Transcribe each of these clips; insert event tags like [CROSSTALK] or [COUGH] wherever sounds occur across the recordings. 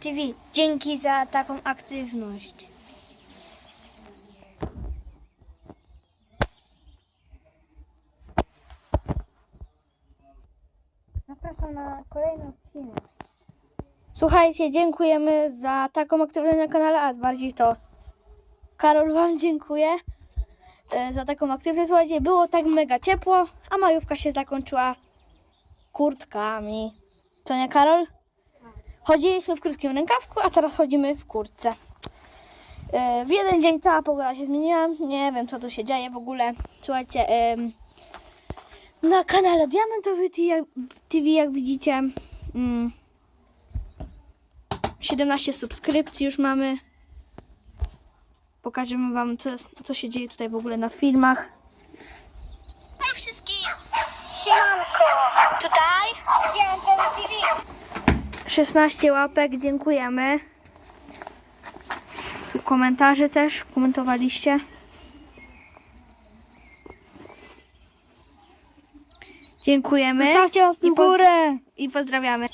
TV, dzięki za taką aktywność. Zapraszam na kolejny odcinek. Słuchajcie, dziękujemy za taką aktywność na kanale, a bardziej to Karol Wam dziękuję e, za taką aktywność. Słuchajcie, było tak mega ciepło, a majówka się zakończyła kurtkami. Co nie, Karol? Chodziliśmy w krótkim rękawku, a teraz chodzimy w kurtce. E, W jeden dzień cała pogoda się zmieniła. Nie wiem, co tu się dzieje w ogóle. Słuchajcie, na kanale Diamentowy TV, jak- widzicie, mm, 17 subskrypcji już mamy. Pokażemy Wam, co, co się dzieje tutaj w ogóle na filmach. Hej wszystkim! Siemanko! Tutaj Diamentowy TV. 16 łapek, dziękujemy. I Komentarzy też komentowaliście. Dziękujemy. Zostawcie łapkę w górę. I pozdrawiamy.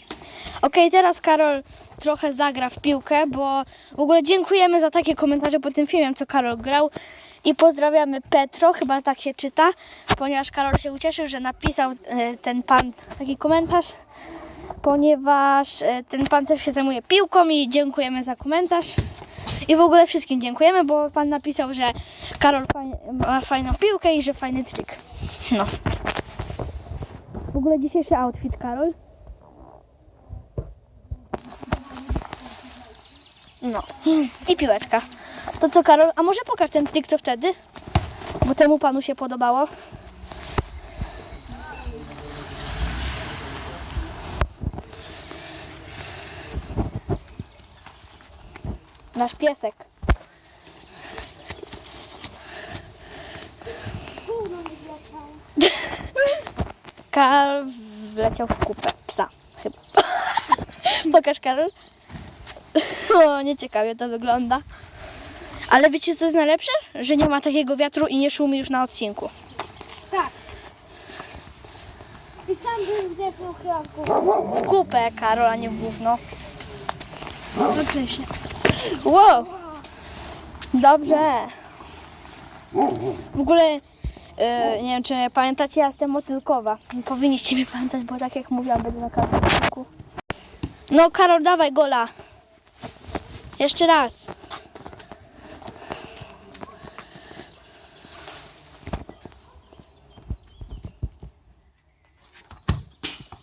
Okej, teraz Karol trochę zagra w piłkę, bo w ogóle dziękujemy za takie komentarze po tym filmie, co Karol grał. I pozdrawiamy Petro, chyba tak się czyta, ponieważ Karol się ucieszył, że napisał e, ten pan taki komentarz, ponieważ e, ten pan też się zajmuje piłką i dziękujemy za komentarz. I w ogóle wszystkim dziękujemy, bo pan napisał, że Karol ma fajną piłkę i że fajny trik. No. W ogóle dzisiejszy outfit, Karol. No. I piłeczka. To co, Karol? A może pokaż ten trik, co wtedy? Bo temu panu się podobało. Nasz piesek. Karol wleciał w kupę psa. Chyba. [LAUGHS] Pokaż, Karol. O, nieciekawie to wygląda. Ale wiecie, co jest najlepsze? Że nie ma takiego wiatru i nie szumi już na odcinku. Tak. I sam bym wdepnął chyba w górę. W kupę, Karol, a nie w gówno. Oczywiście. Wow! Dobrze. W ogóle, e, nie wiem, czy pamiętacie, ja jestem motylkowa. Powinniście mnie pamiętać, bo tak jak mówiłam, będę na odcinku. No, Karol, dawaj gola. Jeszcze raz.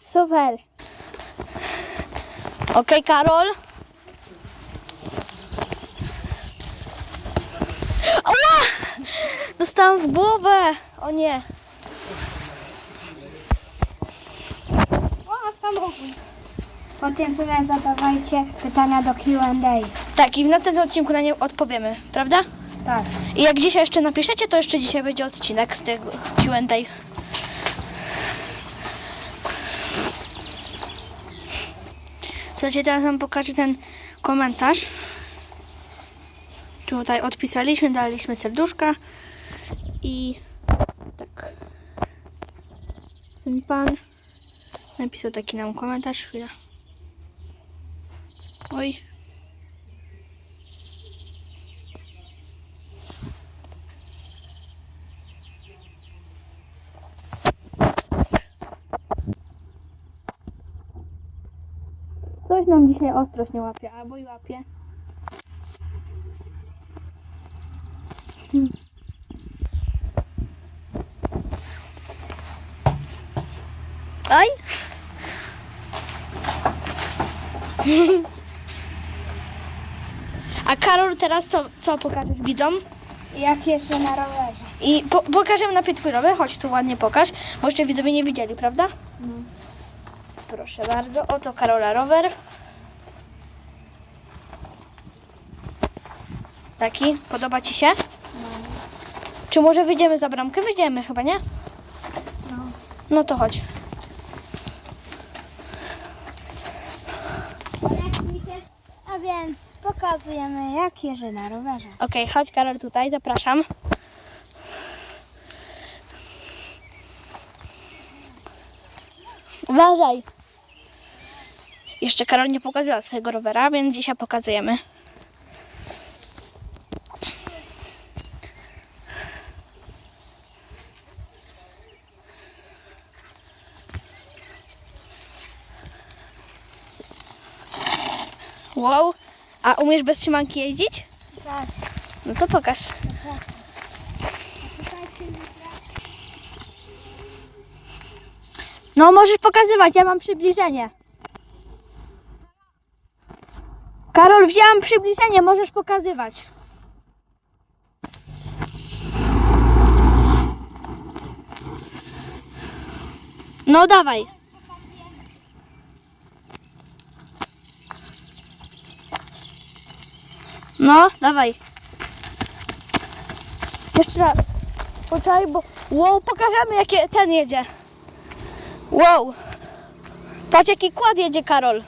Super. Okej, Karol. Dostałam w głowę. O nie. O, samochód. Potem wy zadawajcie pytania do Q&A. Tak, i w następnym odcinku na nie odpowiemy, prawda? Tak. I jak dzisiaj jeszcze napiszecie, to jeszcze dzisiaj będzie odcinek z tego Q&A. Słuchajcie, teraz wam pokażę ten komentarz. Tutaj odpisaliśmy, daliśmy serduszka i tak. Ten pan napisał taki nam komentarz. Chwila. Oj. Coś nam dzisiaj ostrość nie łapie, albo i łapie. Aj! [LAUGHS] A Karol teraz co, co pokażesz widzom? Jak jeszcze na rowerze. I po, pokażemy najpierw twój rower, chodź tu ładnie pokaż, bo jeszcze widzowie nie widzieli, prawda? Proszę bardzo, oto Karola rower. Taki, podoba Ci się? Czy może wyjdziemy za bramkę? Wyjdziemy chyba, nie? No. No to chodź. A więc pokazujemy jak jeżdżę na rowerze. Okej, chodź Karol tutaj, zapraszam. Uważaj. Jeszcze Karol nie pokazała swojego rowera, więc dzisiaj pokazujemy. Wow, a umiesz bez trzymanki jeździć? Tak. No to pokaż. No możesz pokazywać, ja mam przybliżenie. Karol, wziąłem przybliżenie, możesz pokazywać. No dawaj. No, dawaj. Jeszcze raz. Poczekaj, bo... Wow, pokażemy jakie ten jedzie. Wow. Patrz jaki kład jedzie Karol.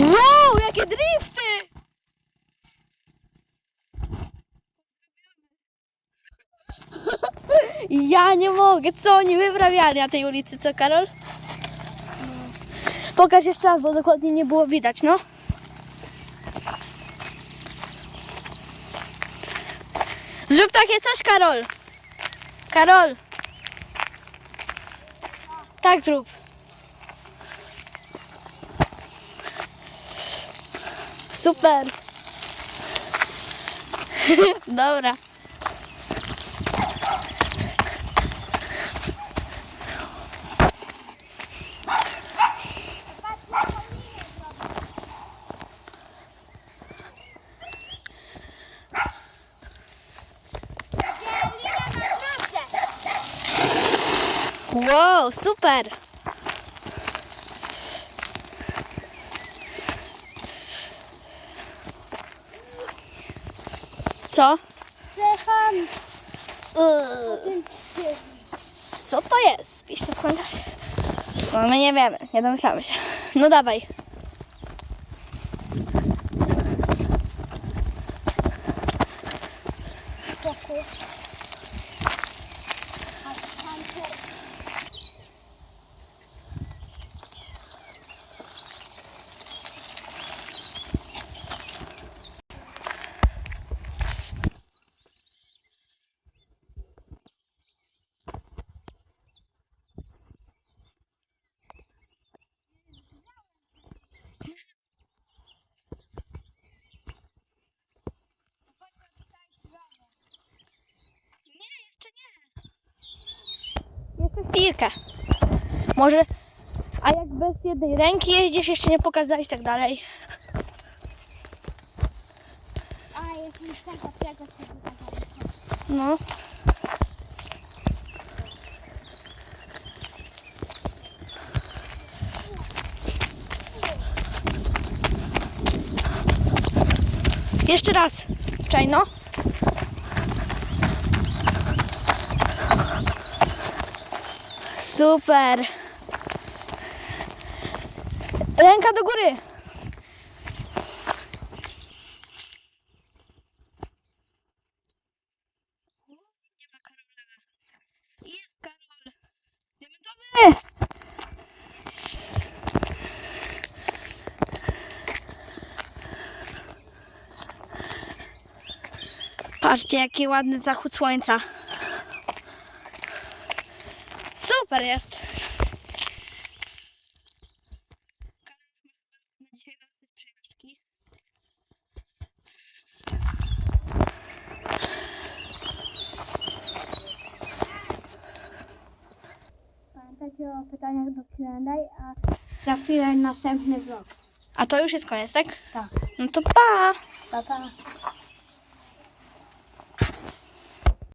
Wow, jakie drifty! Ja nie mogę, co oni wyprawiali na tej ulicy, co Karol? Pokaż jeszcze raz, bo dokładnie nie było widać, no. Zrób takie coś, Karol. Karol. Tak zrób. Super. [LAUGHS] Dobra. Wow, super. Co? Stefan, Yy, Co to jest? Piszcie w. No my nie wiemy, nie domyślamy się. No dawaj. Chwilkę. Może. A jak bez jednej ręki jeździsz, jeszcze nie pokazać i tak dalej. A, jest mi tego sobie No. Jeszcze raz. Czaj, Super. Ręka do góry. Patrzcie, jaki ładny zachód słońca. Super jest. Karol już ma chyba na dzisiaj dosyć przejażdżki. Pamiętajcie o pytaniach do Q&A, a za chwilę następny vlog. A to już jest koniec, tak? Tak. No to pa! Pa, pa.